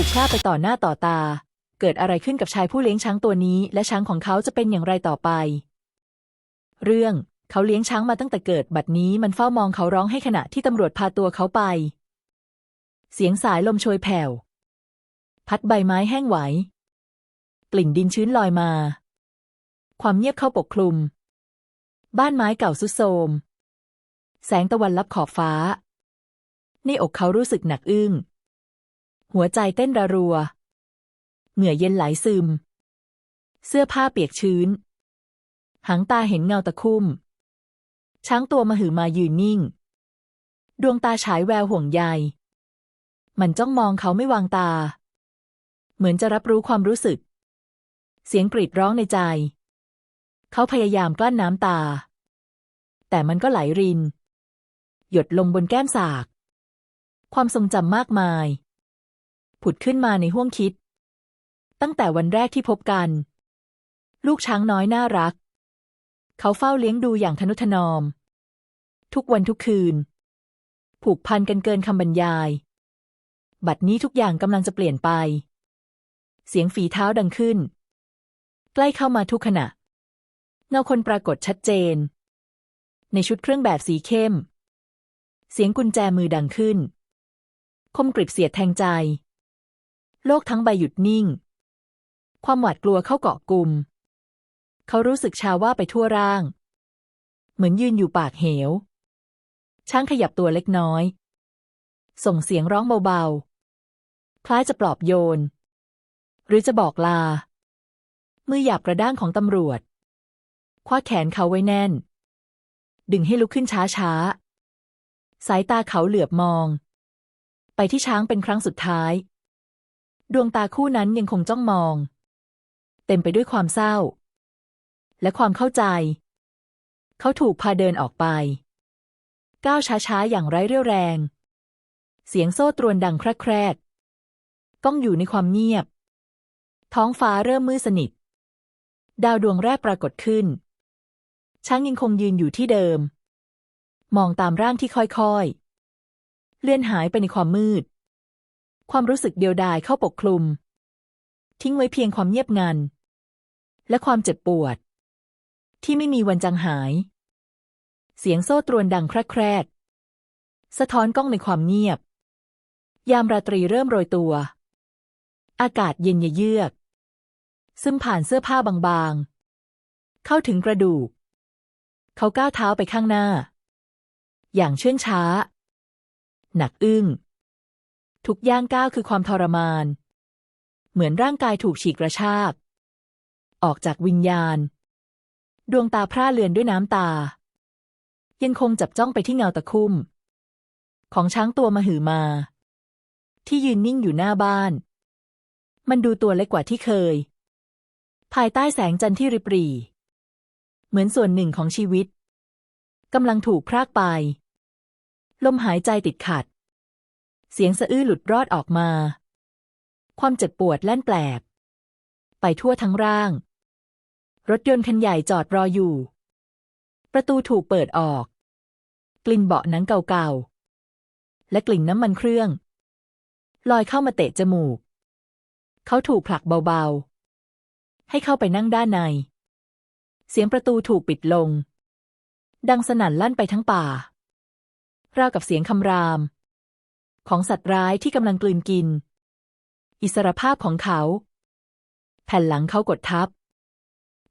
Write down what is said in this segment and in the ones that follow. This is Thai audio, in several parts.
ถูกฆ่าไปต่อหน้าต่อตา เกิดอะไรขึ้นกับชายผู้เลี้ยงช้างตัวนี้ และช้างของเขาจะเป็นอย่างไรต่อไป เรื่องเขาเลี้ยงช้างมาตั้งแต่เกิดบัดนี้มันเฝ้ามองเขาร้องให้ขณะที่ตำรวจพาตัวเขาไป เสียงสายลมโชยแผ่ว พัดใบไม้แห้งไหว กลิ่นดินชื้นลอยมา ความเงียบเข้าปกคลุม บ้านไม้เก่าสุดโทมแสงตะวันลับขอบฟ้า ในอกเขารู้สึกหนักอึ้ง หัวใจเต้นระรัว เหงื่อเย็นไหลซึม เสื้อผ้าเปียกชื้น หางตาเห็นเงาตะคุ่ม ช้างตัวมหือมายืนนิ่ง ดวงตาฉายแววห่วงใย มันจ้องมองเขาไม่วางตา เหมือนจะรับรู้ความรู้สึก เสียงกรีดร้องในใจ เขาพยายามกลั้นน้ำตา แต่มันก็ไหลริน หยดลงบนแก้มสาก ความทรงจำมากมาย ผุดขึ้นมาในห้วงคิด ตั้งแต่วันแรกที่พบกัน ลูกช้างน้อยน่ารัก เขาเฝ้าเลี้ยงดูอย่างทนุถนอม ทุกวันทุกคืน ผูกพันกันเกินคำบรรยาย บัดนี้ทุกอย่างกำลังจะเปลี่ยนไป เสียงฝีเท้าดังขึ้น ใกล้เข้ามาทุกขณะเงาคนปรากฏชัดเจน ในชุดเครื่องแบบสีเข้ม เสียงกุญแจมือดังขึ้น คมกริบเสียดแทงใจ โลกทั้งใบหยุดนิ่ง ความหวาดกลัวเข้าเกาะกลุ่ม เขารู้สึกชาว่าไปทั่วร่าง เหมือนยืนอยู่ปากเหว ช้างขยับตัวเล็กน้อย ส่งเสียงร้องเบาๆ คล้ายจะปลอบโยน หรือจะบอกลา มือหยาบกระด้างของตำรวจ คว้าแขนเขาไว้แน่น ดึงให้ลุกขึ้นช้าๆ สายตาเขาเหลือบมอง ไปที่ช้างเป็นครั้งสุดท้าย ดวงตาคู่นั้นยังคงจ้องมอง เต็มไปด้วยความเศร้า และความเข้าใจ เขาถูกพาเดินออกไป ก้าวช้าๆ อย่างไร้เรี่ยวแรง เสียงโซ่ตรวนดังแครกๆก้องอยู่ในความเงียบ ท้องฟ้าเริ่มมืดสนิท ดาวดวงแรกปรากฏขึ้น ช้างยังคงยืนอยู่ที่เดิม มองตามร่างที่ค่อยๆ เลื่อนหายไปในความมืด ความรู้สึกเดียวดายเข้าปกคลุม ทิ้งไว้เพียงความเงียบงัน และความเจ็บปวด ที่ไม่มีวันจางหาย เสียงโซ่ตรวนดังแครกๆสะท้อนกล้องในความเงียบ ยามราตรีเริ่มโรยตัว อากาศเย็นเยือก ซึมผ่านเสื้อผ้าบางๆ เข้าถึงกระดูก เขาก้าวเท้าไปข้างหน้า อย่างเชื่องช้า หนักอึ้ง ทุกย่างก้าวคือความทรมาน เหมือนร่างกายถูกฉีกกระชาก ออกจากวิญญาณ ดวงตาพร่าเลือนด้วยน้ำตา ยังคงจับจ้องไปที่เงาตะคุ่ม ของช้างตัวมหือมา ที่ยืนนิ่งอยู่หน้าบ้าน มันดูตัวเล็กกว่าที่เคย ภายใต้แสงจันทร์ที่ริบหรี่ เหมือนส่วนหนึ่งของชีวิตกำลังถูกพรากไป ลมหายใจติดขัด เสียงสะอื้นหลุดรอดออกมา ความเจ็บปวดแล่นแปลบไปทั่วทั้งร่าง รถยนต์คันใหญ่จอดรออยู่ ประตูถูกเปิดออก กลิ่นเบาะหนังเก่าๆ และกลิ่นน้ำมันเครื่อง ลอยเข้ามาเตะจมูก เขาถูกผลักเบาๆ ให้เข้าไปนั่งด้านใน เสียงประตูถูกปิดลง ดังสนั่นลั่นไปทั้งป่าราวกับเสียงคำราม ของสัตว์ร้ายที่กำลังกลืนกิน อิสรภาพของเขา แผ่นหลังเขากดทับ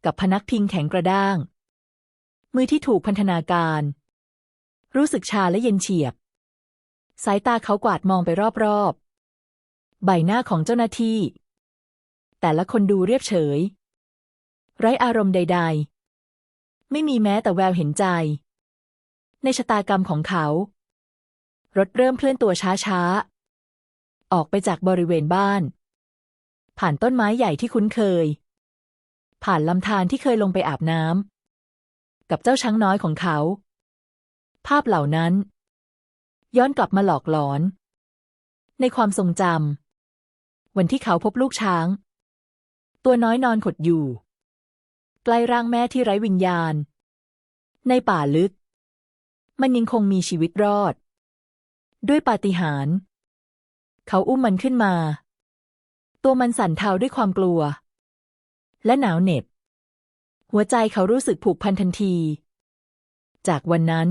กับพนักพิงแข็งกระด้าง มือที่ถูกพันธนาการ รู้สึกชาและเย็นเฉียบ สายตาเขากวาดมองไปรอบๆ ใบหน้าของเจ้าหน้าที่ แต่ละคนดูเรียบเฉย ไร้อารมณ์ใด ๆ ไม่มีแม้แต่แววเห็นใจ ในชะตากรรมของเขา รถเริ่มเคลื่อนตัวช้าๆ ออกไปจากบริเวณบ้าน ผ่านต้นไม้ใหญ่ที่คุ้นเคย ผ่านลำธารที่เคยลงไปอาบน้ำกับเจ้าช้างน้อยของเขา ภาพเหล่านั้น ย้อนกลับมาหลอกหลอน ในความทรงจำวันที่เขาพบลูกช้าง ตัวน้อยนอนขดอยู่ ใกล้ร่างแม่ที่ไร้วิญญาณ ในป่าลึก มันยังคงมีชีวิตรอด ด้วยปาฏิหาริย์เขาอุ้มมันขึ้นมา ตัวมันสั่นเทาด้วยความกลัว และหนาวเหน็บ หัวใจเขารู้สึกผูกพันทันที จากวันนั้น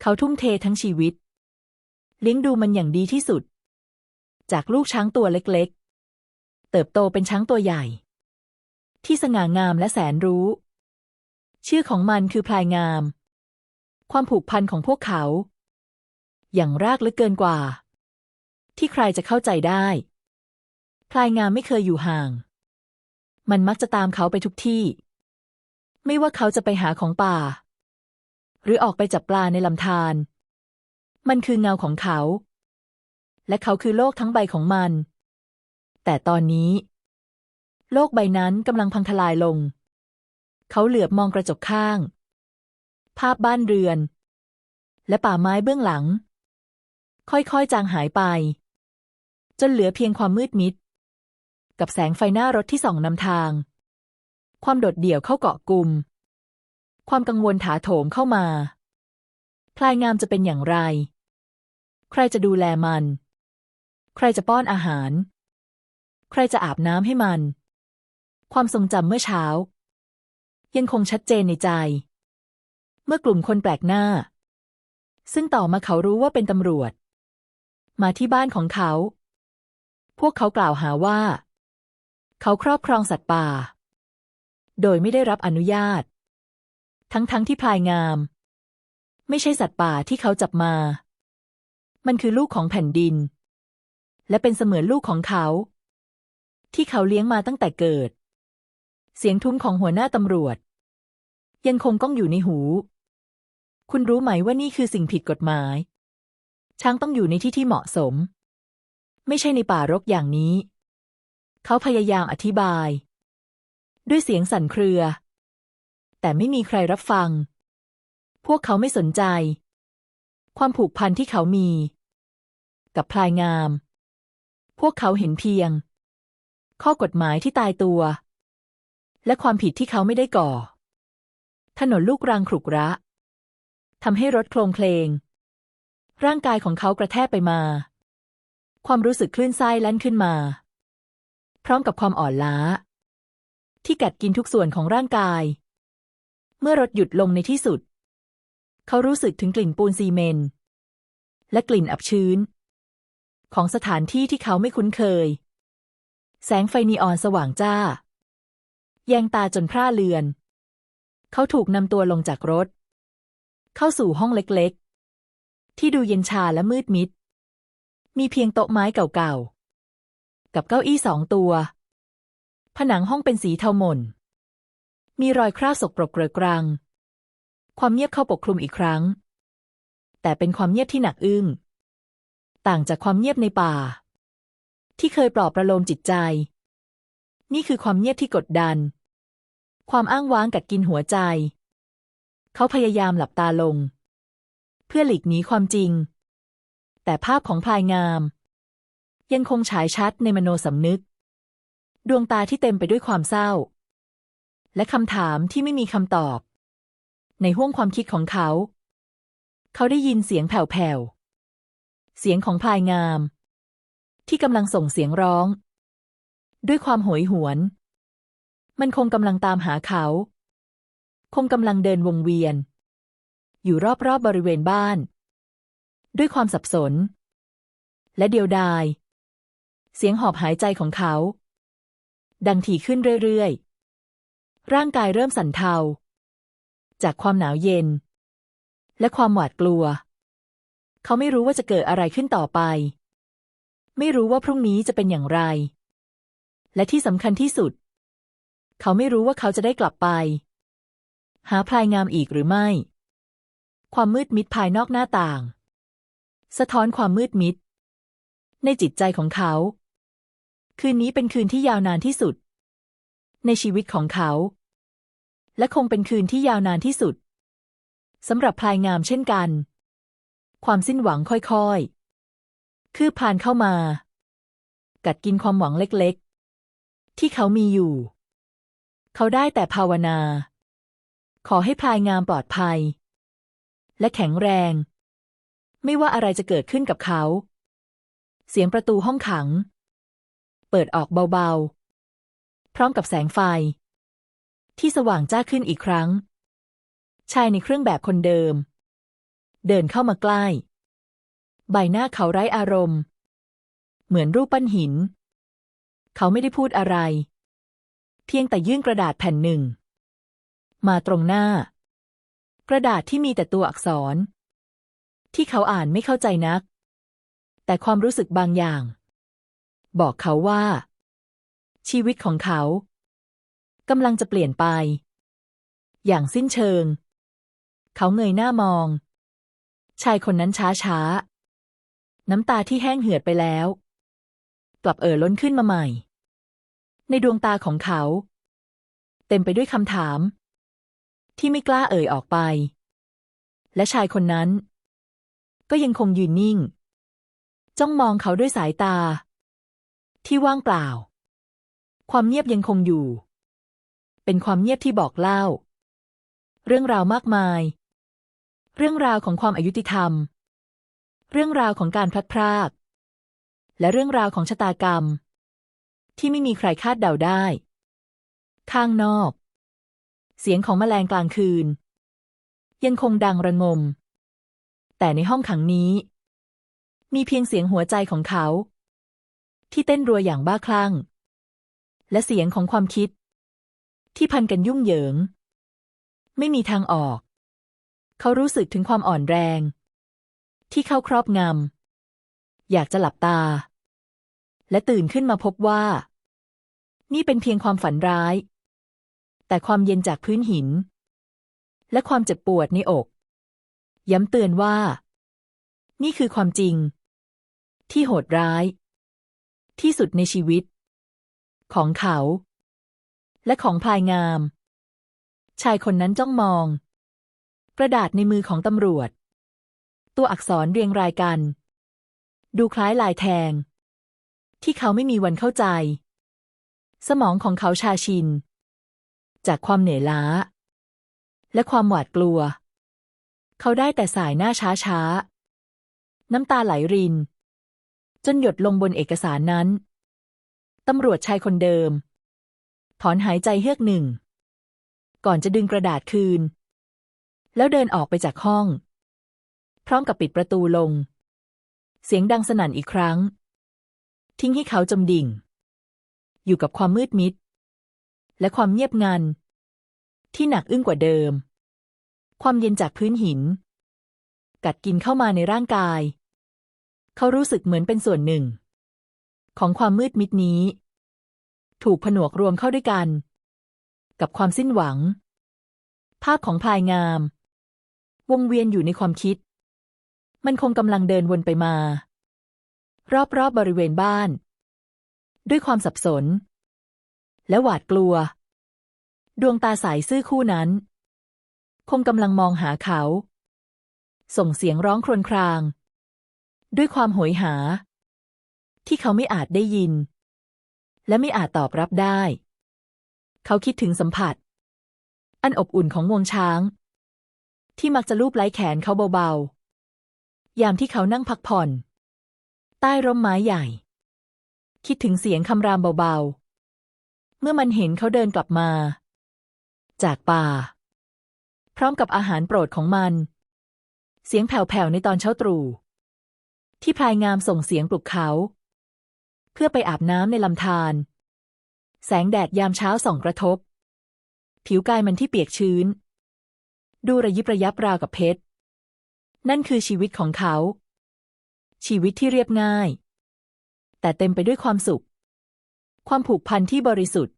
เขาทุ่มเททั้งชีวิต เลี้ยงดูมันอย่างดีที่สุด จากลูกช้างตัวเล็กๆ เติบโตเป็นช้างตัวใหญ่ ที่สง่างามและแสนรู้ ชื่อของมันคือพลายงาม ความผูกพันของพวกเขา อย่างรากลึกเกินกว่า ที่ใครจะเข้าใจได้ พลายงามไม่เคยอยู่ห่าง มันมักจะตามเขาไปทุกที่ ไม่ว่าเขาจะไปหาของป่า หรือออกไปจับปลาในลำธารมันคือเงาของเขา และเขาคือโลกทั้งใบของมัน แต่ตอนนี้ โลกใบนั้นกำลังพังทลายลง เขาเหลือบมองกระจกข้าง ภาพบ้านเรือน และป่าไม้เบื้องหลัง ค่อยๆ จางหายไป จนเหลือเพียงความมืดมิด กับแสงไฟหน้ารถที่ส่องนำทาง ความโดดเดี่ยวเข้าเกาะกลุ่ม ความกังวลถาโถมเข้ามา พลายงามจะเป็นอย่างไร ใครจะดูแลมัน ใครจะป้อนอาหาร ใครจะอาบน้ำให้มัน ความทรงจำเมื่อเช้า ยังคงชัดเจนในใจ เมื่อกลุ่มคนแปลกหน้าซึ่งต่อมาเขารู้ว่าเป็นตำรวจ มาที่บ้านของเขา พวกเขากล่าวหาว่า เขาครอบครองสัตว์ป่า โดยไม่ได้รับอนุญาต ทั้งๆทที่พลายงาม ไม่ใช่สัตว์ป่าที่เขาจับมา มันคือลูกของแผ่นดิน และเป็นเสมือนลูกของเขา ที่เขาเลี้ยงมาตั้งแต่เกิด เสียงทุ้มของหัวหน้าตำรวจ ยังคงก้องอยู่ในหู คุณรู้ไหมว่านี่คือสิ่งผิดกฎหมาย ช้างต้องอยู่ในที่ที่เหมาะสม ไม่ใช่ในป่ารกอย่างนี้ เขาพยายามอธิบาย ด้วยเสียงสั่นเครือ แต่ไม่มีใครรับฟัง พวกเขาไม่สนใจ ความผูกพันที่เขามี กับพลายงาม พวกเขาเห็นเพียง ข้อกฎหมายที่ตายตัว และความผิดที่เขาไม่ได้ก่อ ถนนลูกรังขรุกระทำให้รถโคลงเคลง ร่างกายของเขากระแทกไปมา ความรู้สึกคลื่นไส้แล่นขึ้นมา พร้อมกับความอ่อนล้า ที่กัดกินทุกส่วนของร่างกาย เมื่อรถหยุดลงในที่สุด เขารู้สึกถึงกลิ่นปูนซีเมนต์และกลิ่นอับชื้น ของสถานที่ที่เขาไม่คุ้นเคย แสงไฟนีออนสว่างจ้า แยงตาจนพร่าเลือน เขาถูกนำตัวลงจากรถ เข้าสู่ห้องเล็ก ที่ดูเย็นชาและมืดมิด มีเพียงโต๊ะไม้เก่าๆ กับเก้าอี้สองตัว ผนังห้องเป็นสีเทาหม่น มีรอยคราบสกปรกเกลือกรัง ความเงียบเข้าปกคลุมอีกครั้ง แต่เป็นความเงียบที่หนักอึ้ง ต่างจากความเงียบในป่า ที่เคยปลอบประโลมจิตใจ นี่คือความเงียบที่กดดัน ความอ้างว้างกัดกินหัวใจ เขาพยายามหลับตาลง เพื่อหลีกหนีความจริง แต่ภาพของพลายงาม ยังคงฉายชัดในมโนสำนึก ดวงตาที่เต็มไปด้วยความเศร้า และคำถามที่ไม่มีคำตอบ ในห้วงความคิดของเขา เขาได้ยินเสียงแผ่วๆ เสียงของพลายงาม ที่กำลังส่งเสียงร้อง ด้วยความโหยหวน มันคงกำลังตามหาเขา คงกำลังเดินวงเวียน อยู่รอบๆบบริเวณบ้าน ด้วยความสับสน และเดียวดาย เสียงหอบหายใจของเขา ดังถี่ขึ้นเรื่อยๆ ร่างกายเริ่มสั่นเทา จากความหนาวเย็น และความหวาดกลัว เขาไม่รู้ว่าจะเกิดอะไรขึ้นต่อไป ไม่รู้ว่าพรุ่งนี้จะเป็นอย่างไร และที่สำคัญที่สุด เขาไม่รู้ว่าเขาจะได้กลับไป หาพลายงามอีกหรือไม่ ความมืดมิดภายนอกหน้าต่าง สะท้อนความมืดมิด ในจิตใจของเขา คืนนี้เป็นคืนที่ยาวนานที่สุด ในชีวิตของเขา และคงเป็นคืนที่ยาวนานที่สุดสำหรับพลายงามเช่นกัน ความสิ้นหวังค่อยๆ คืบผ่านเข้ามา กัดกินความหวังเล็กๆ ที่เขามีอยู่ เขาได้แต่ภาวนา ขอให้พลายงามปลอดภัย และแข็งแรง ไม่ว่าอะไรจะเกิดขึ้นกับเขา เสียงประตูห้องขัง เปิดออกเบาๆ พร้อมกับแสงไฟ ที่สว่างจ้าขึ้นอีกครั้ง ชายในเครื่องแบบคนเดิม เดินเข้ามาใกล้ ใบหน้าเขาไร้อารมณ์ เหมือนรูปปั้นหิน เขาไม่ได้พูดอะไร เพียงแต่ยื่นกระดาษแผ่นหนึ่ง มาตรงหน้า กระดาษที่มีแต่ตัวอักษร ที่เขาอ่านไม่เข้าใจนัก แต่ความรู้สึกบางอย่าง บอกเขาว่า ชีวิตของเขากำลังจะเปลี่ยนไป อย่างสิ้นเชิง เขาเงยหน้ามอง ชายคนนั้นช้าช้าๆน้ำตาที่แห้งเหือดไปแล้ว กลับเอ่อล้นขึ้นมาใหม่ ในดวงตาของเขา เต็มไปด้วยคำถาม ที่ไม่กล้าเอ่ยออกไป และชายคนนั้น ก็ยังคงยืนนิ่ง จ้องมองเขาด้วยสายตา ที่ว่างเปล่า ความเงียบยังคงอยู่ เป็นความเงียบที่บอกเล่า เรื่องราวมากมาย เรื่องราวของความอายุติธรรม เรื่องราวของการพลัดพราก และเรื่องราวของชะตากรรม ที่ไม่มีใครคาดเดาได้ ข้างนอก เสียงของแมลงกลางคืน ยังคงดังระงม แต่ในห้องขังนี้ มีเพียงเสียงหัวใจของเขา ที่เต้นรัวอย่างบ้าคลั่ง และเสียงของความคิด ที่พันกันยุ่งเหยิง ไม่มีทางออก เขารู้สึกถึงความอ่อนแรง ที่เข้าครอบงำอยากจะหลับตา และตื่นขึ้นมาพบว่า นี่เป็นเพียงความฝันร้าย แต่ความเย็นจากพื้นหิน และความเจ็บปวดในอก ย้ำเตือนว่า นี่คือความจริง ที่โหดร้าย ที่สุดในชีวิต ของเขา และของพลายงาม ชายคนนั้นจ้องมอง กระดาษในมือของตำรวจ ตัวอักษรเรียงรายกัน ดูคล้ายลายแทง ที่เขาไม่มีวันเข้าใจ สมองของเขาชาชิน จากความเหนื่อยล้า และความหวาดกลัว เขาได้แต่สายหน้าช้าช้า น้ำตาไหลริน จนหยดลงบนเอกสารนั้น ตำรวจชายคนเดิม ถอนหายใจเฮือกหนึ่ง ก่อนจะดึงกระดาษคืน แล้วเดินออกไปจากห้อง พร้อมกับปิดประตูลง เสียงดังสนั่นอีกครั้ง ทิ้งให้เขาจมดิ่ง อยู่กับความมืดมิด และความเงียบงัน ที่หนักอึ้งกว่าเดิม ความเย็นจากพื้นหิน กัดกินเข้ามาในร่างกาย เขารู้สึกเหมือนเป็นส่วนหนึ่ง ของความมืดมิดนี้ ถูกผนวกรวมเข้าด้วยกัน กับความสิ้นหวัง ภาพของพลายงาม วงเวียนอยู่ในความคิด มันคงกำลังเดินวนไปมา รอบๆบบริเวณบ้าน ด้วยความสับสน และหวาดกลัว ดวงตาใสซื่อคู่นั้น คงกำลังมองหาเขา ส่งเสียงร้องครวญคราง ด้วยความโหยหา ที่เขาไม่อาจได้ยิน และไม่อาจตอบรับได้ เขาคิดถึงสัมผัส อันอบอุ่นของงวงช้าง ที่มักจะลูบไล้แขนเขาเบาๆ ยามที่เขานั่งพักผ่อน ใต้ร่มไม้ใหญ่คิดถึงเสียงคำรามเบาๆ เมื่อมันเห็นเขาเดินกลับมา จากป่า พร้อมกับอาหารโปรดของมัน เสียงแผ่วๆในตอนเช้าตรู่ที่พลายงามส่งเสียงปลุกเขา เพื่อไปอาบน้ำในลำธารแสงแดดยามเช้าส่องกระทบ ผิวกายมันที่เปียกชื้น ดูระยิบระยับราวกับเพชร นั่นคือชีวิตของเขา ชีวิตที่เรียบง่าย แต่เต็มไปด้วยความสุข ความผูกพันที่บริสุทธิ์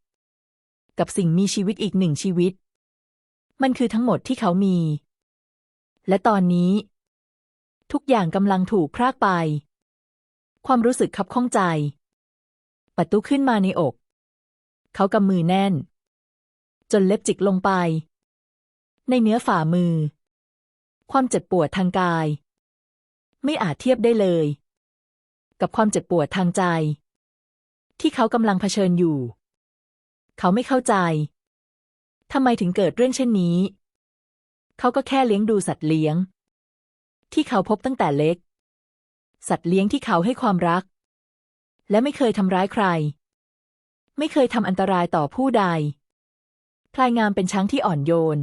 กับสิ่งมีชีวิตอีกหนึ่งชีวิต มันคือทั้งหมดที่เขามี และตอนนี้ ทุกอย่างกำลังถูกพรากไป ความรู้สึกขับข้องใจ ปัดตุขึ้นมาในอก เขากำมือแน่น จนเล็บจิกลงไป ในเนื้อฝ่ามือ ความเจ็บปวดทางกาย ไม่อาจเทียบได้เลย กับความเจ็บปวดทางใจ ที่เขากำลังเผชิญอยู่ เขาไม่เข้าใจทำไมถึงเกิดเรื่องเช่นนี้ เขาก็แค่เลี้ยงดูสัตว์เลี้ยง ที่เขาพบตั้งแต่เล็ก สัตว์เลี้ยงที่เขาให้ความรัก และไม่เคยทำร้ายใคร ไม่เคยทำอันตรายต่อผู้ใดพลายงามเป็นช้างที่อ่อนโยน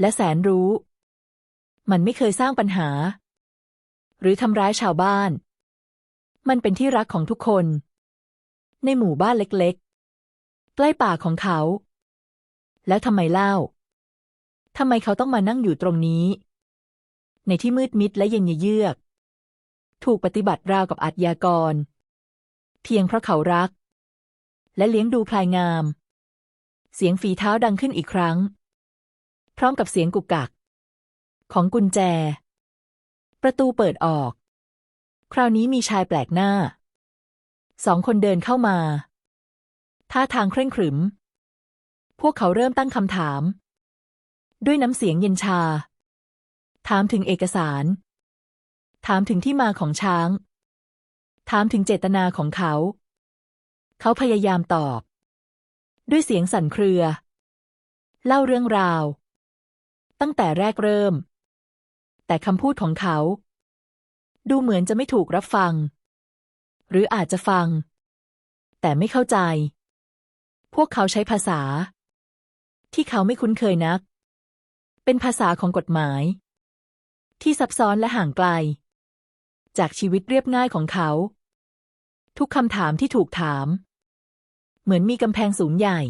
และแสนรู้ มันไม่เคยสร้างปัญหา หรือทำร้ายชาวบ้าน มันเป็นที่รักของทุกคน ในหมู่บ้านเล็กๆ ใกล้ป่าของเขา แล้วทำไมเล่าทำไมเขาต้องมานั่งอยู่ตรงนี้ ในที่มืดมิดและเย็นเยือก ถูกปฏิบัติราวกับอาชญากร เพียงเพราะเขารัก และเลี้ยงดูพลายงาม เสียงฝีเท้าดังขึ้นอีกครั้ง พร้อมกับเสียงกุกกัก ของกุญแจ ประตูเปิดออก คราวนี้มีชายแปลกหน้า สองคนเดินเข้ามาท่าทางเคร่งขรึม พวกเขาเริ่มตั้งคำถาม ด้วยน้ำเสียงเย็นชา ถามถึงเอกสาร ถามถึงที่มาของช้าง ถามถึงเจตนาของเขา เขาพยายามตอบ ด้วยเสียงสั่นเครือ เล่าเรื่องราว ตั้งแต่แรกเริ่ม แต่คำพูดของเขา ดูเหมือนจะไม่ถูกรับฟัง หรืออาจจะฟัง แต่ไม่เข้าใจ พวกเขาใช้ภาษา ที่เขาไม่คุ้นเคยนัก เป็นภาษาของกฎหมาย ที่ซับซ้อนและห่างไกล จากชีวิตเรียบง่ายของเขา ทุกคำถามที่ถูกถาม เหมือนมีกำแพงสูงใหญ่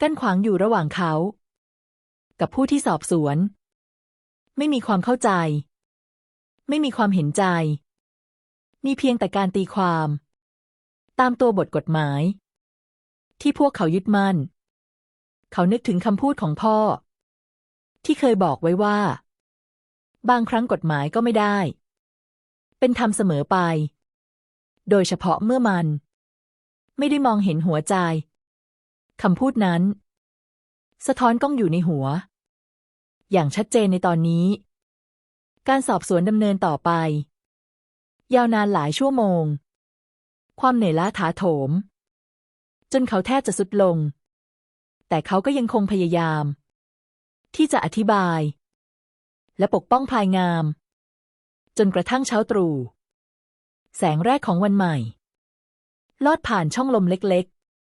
กั้นขวางอยู่ระหว่างเขา กับผู้ที่สอบสวน ไม่มีความเข้าใจ ไม่มีความเห็นใจ มีเพียงแต่การตีความ ตามตัวบทกฎหมาย ที่พวกเขายึดมั่น เขานึกถึงคำพูดของพ่อ ที่เคยบอกไว้ว่า บางครั้งกฎหมายก็ไม่ได้ เป็นธรรมเสมอไป โดยเฉพาะเมื่อมัน ไม่ได้มองเห็นหัวใจคำพูดนั้น สะท้อนกล้องอยู่ในหัว อย่างชัดเจนในตอนนี้ การสอบสวนดำเนินต่อไป ยาวนานหลายชั่วโมง ความเหนื่อยล้าถาโถม จนเขาแทบจะสุดลง แต่เขาก็ยังคงพยายาม ที่จะอธิบาย และปกป้องพลายงาม จนกระทั่งเช้าตรู่แสงแรกของวันใหม่ ลอดผ่านช่องลมเล็ก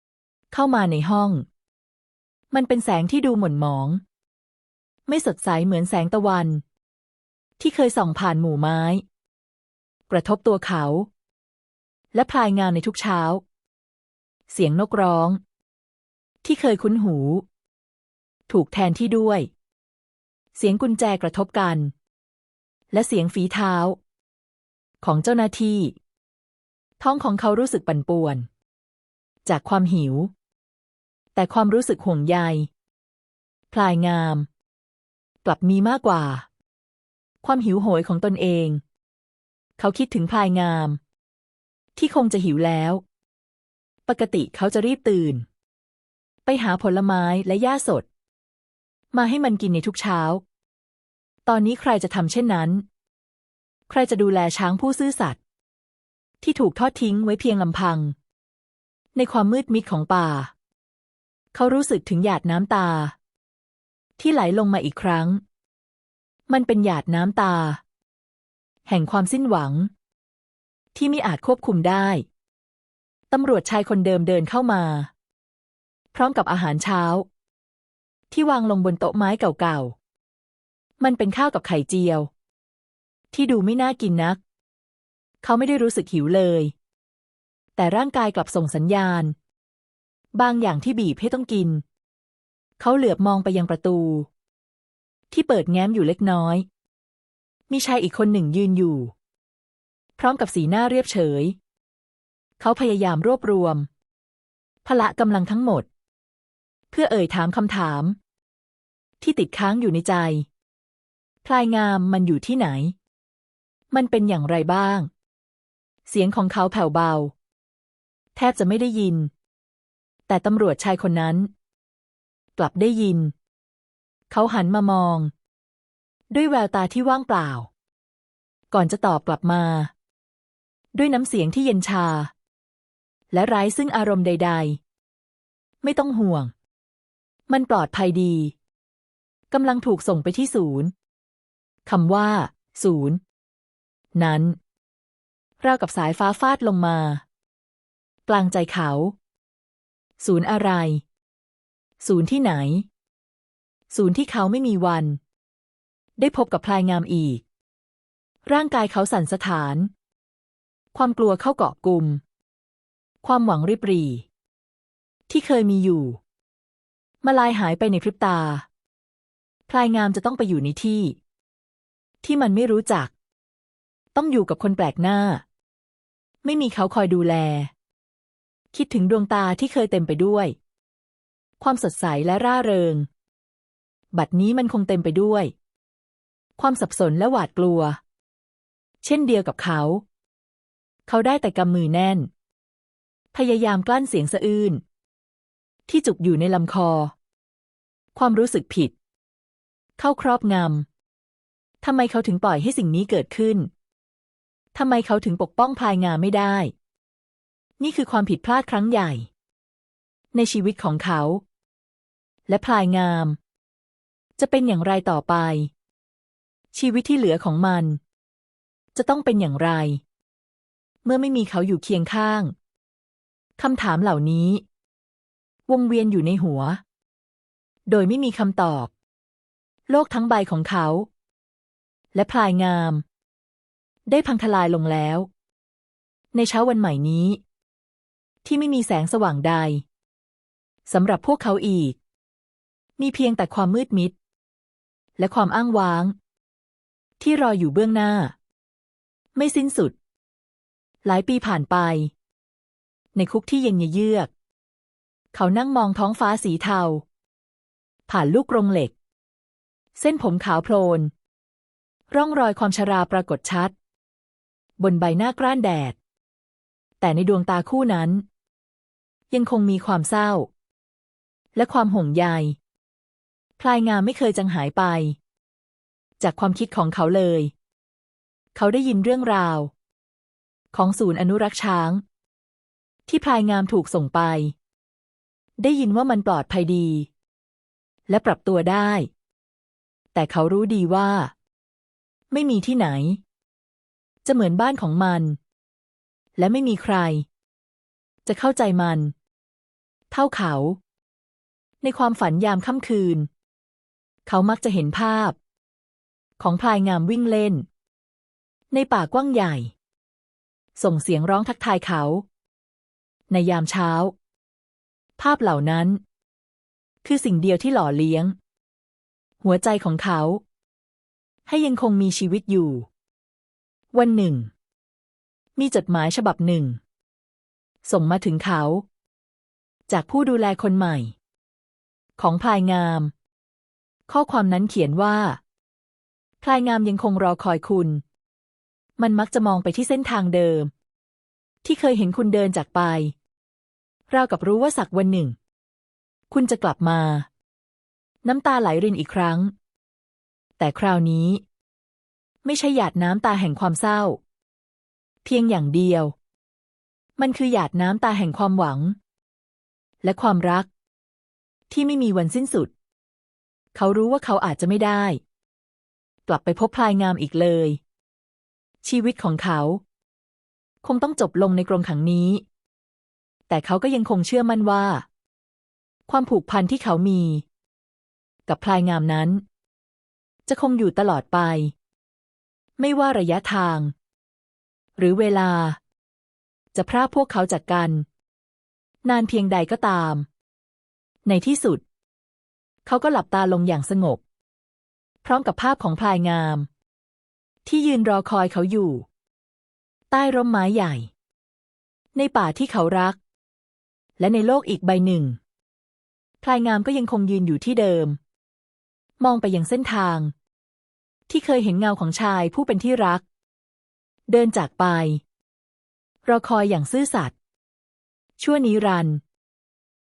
ๆ เข้ามาในห้อง มันเป็นแสงที่ดูหม่นหมอง ไม่สดใสเหมือนแสงตะวัน ที่เคยส่องผ่านหมู่ไม้ กระทบตัวเขา และพลายงามในทุกเช้า เสียงนกร้อง ที่เคยคุ้นหู ถูกแทนที่ด้วย เสียงกุญแจกระทบกัน และเสียงฝีเท้า ของเจ้าหน้าที่ ท้องของเขารู้สึกปั่นป่วน จากความหิว แต่ความรู้สึกห่วงใยพลายงาม กลับมีมากกว่า ความหิวโหยของตนเอง เขาคิดถึงพลายงาม ที่คงจะหิวแล้ว ปกติเขาจะรีบตื่น ไปหาผลไม้และหญ้าสด มาให้มันกินในทุกเช้า ตอนนี้ใครจะทำเช่นนั้น ใครจะดูแลช้างผู้ซื่อสัตย์ที่ถูกทอดทิ้งไว้เพียงลำพัง ในความมืดมิดของป่า เขารู้สึกถึงหยาดน้ำตา ที่ไหลลงมาอีกครั้ง มันเป็นหยาดน้ำตา แห่งความสิ้นหวัง ที่ไม่อาจควบคุมได้ ตำรวจชายคนเดิมเดินเข้ามา พร้อมกับอาหารเช้า ที่วางลงบนโต๊ะไม้เก่าๆ มันเป็นข้าวกับไข่เจียว ที่ดูไม่น่ากินนัก เขาไม่ได้รู้สึกหิวเลย แต่ร่างกายกลับส่งสัญญาณ บางอย่างที่บีบให้ต้องกิน เขาเหลือบมองไปยังประตู ที่เปิดแง้มอยู่เล็กน้อย มีชายอีกคนหนึ่งยืนอยู่ พร้อมกับสีหน้าเรียบเฉย เขาพยายามรวบรวม พละกำลังทั้งหมด เพื่อเอ่ยถามคำถาม ที่ติดค้างอยู่ในใจ พลายงามมันอยู่ที่ไหน มันเป็นอย่างไรบ้าง เสียงของเขาแผ่วเบา แทบจะไม่ได้ยิน แต่ตำรวจชายคนนั้น กลับได้ยิน เขาหันมามอง ด้วยแววตาที่ว่างเปล่า ก่อนจะตอบกลับมา ด้วยน้ำเสียงที่เย็นชา และไร้ซึ่งอารมณ์ใด ๆ ไม่ต้องห่วง มันปลอดภัยดีกำลังถูกส่งไปที่ศูนย์คำว่า ศูนย์ นั้นราวกับสายฟ้าฟาดลงมา กลางใจเขา ศูนย์อะไร ศูนย์ที่ไหน ศูนย์ที่เขาไม่มีวัน ได้พบกับพลายงามอีก ร่างกายเขาสั่นสะท้าน ความกลัวเข้าเกาะกลุ่ม ความหวังริบหรี่ที่เคยมีอยู่ มาลายหายไปในพริบตา พลายงามจะต้องไปอยู่ในที่ ที่มันไม่รู้จัก ต้องอยู่กับคนแปลกหน้า ไม่มีเขาคอยดูแล คิดถึงดวงตาที่เคยเต็มไปด้วย ความสดใสและร่าเริง บัดนี้มันคงเต็มไปด้วย ความสับสนและหวาดกลัว เช่นเดียวกับเขา เขาได้แต่กำมือแน่น พยายามกลั้นเสียงสะอื้นที่จุกอยู่ในลำคอ ความรู้สึกผิด เข้าครอบงำทำไมเขาถึงปล่อยให้สิ่งนี้เกิดขึ้นทำไมเขาถึงปกป้องพลายงามไม่ได้ นี่คือความผิดพลาดครั้งใหญ่ ในชีวิตของเขา และพลายงาม จะเป็นอย่างไรต่อไป ชีวิตที่เหลือของมัน จะต้องเป็นอย่างไร เมื่อไม่มีเขาอยู่เคียงข้างคำถามเหล่านี้ วงเวียนอยู่ในหัว โดยไม่มีคำตอบ โลกทั้งใบของเขา และพลายงาม ได้พังทลายลงแล้ว ในเช้าวันใหม่นี้ ที่ไม่มีแสงสว่างใดสำหรับพวกเขาอีก มีเพียงแต่ความมืดมิด และความอ้างว้าง ที่รออยู่เบื้องหน้า ไม่สิ้นสุด หลายปีผ่านไป ในคุกที่เย็นเยือก เขานั่งมองท้องฟ้าสีเทา ผ่านลูกกรงเหล็ก เส้นผมขาวโพลน ร่องรอยความชราปรากฏชัด บนใบหน้ากร้านแดด แต่ในดวงตาคู่นั้น ยังคงมีความเศร้า และความห่วงใยพลายงามไม่เคยจางหายไป จากความคิดของเขาเลย เขาได้ยินเรื่องราว ของศูนย์อนุรักษ์ช้าง ที่พลายงามถูกส่งไป ได้ยินว่ามันปลอดภัยดี และปรับตัวได้ แต่เขารู้ดีว่า ไม่มีที่ไหน จะเหมือนบ้านของมัน และไม่มีใคร จะเข้าใจมัน เท่าเขา ในความฝันยามค่ำคืน เขามักจะเห็นภาพ ของพลายงามวิ่งเล่น ในป่ากว้างใหญ่ ส่งเสียงร้องทักทายเขา ในยามเช้า ภาพเหล่านั้น คือสิ่งเดียวที่หล่อเลี้ยง หัวใจของเขา ให้ยังคงมีชีวิตอยู่ วันหนึ่ง มีจดหมายฉบับหนึ่ง ส่งมาถึงเขา จากผู้ดูแลคนใหม่ ของพลายงาม ข้อความนั้นเขียนว่า ลายงามยังคงรอคอยคุณ มันมักจะมองไปที่เส้นทางเดิม ที่เคยเห็นคุณเดินจากไป ราวกับรู้ว่าสักวันหนึ่ง คุณจะกลับมา น้ำตาไหลรินอีกครั้ง แต่คราวนี้ ไม่ใช่หยาดน้ำตาแห่งความเศร้า เพียงอย่างเดียว มันคือหยาดน้ำตาแห่งความหวัง และความรัก ที่ไม่มีวันสิ้นสุด เขารู้ว่าเขาอาจจะไม่ได้ กลับไปพบพลายงามอีกเลย ชีวิตของเขา คงต้องจบลงในกรงขังนี้ แต่เขาก็ยังคงเชื่อมั่นว่า ความผูกพันที่เขามี กับพลายงามนั้น จะคงอยู่ตลอดไป ไม่ว่าระยะทาง หรือเวลา จะพรากพวกเขาจากกัน นานเพียงใดก็ตาม ในที่สุด เขาก็หลับตาลงอย่างสงบ พร้อมกับภาพของพลายงาม ที่ยืนรอคอยเขาอยู่ ใต้ร่มไม้ใหญ่ ในป่าที่เขารัก และในโลกอีกใบหนึ่ง พลายงามก็ยังคงยืนอยู่ที่เดิม มองไปยังเส้นทาง ที่เคยเห็นเงาของชายผู้เป็นที่รัก เดินจากไป รอคอยอย่างซื่อสัตย์ชั่วนิรันดร์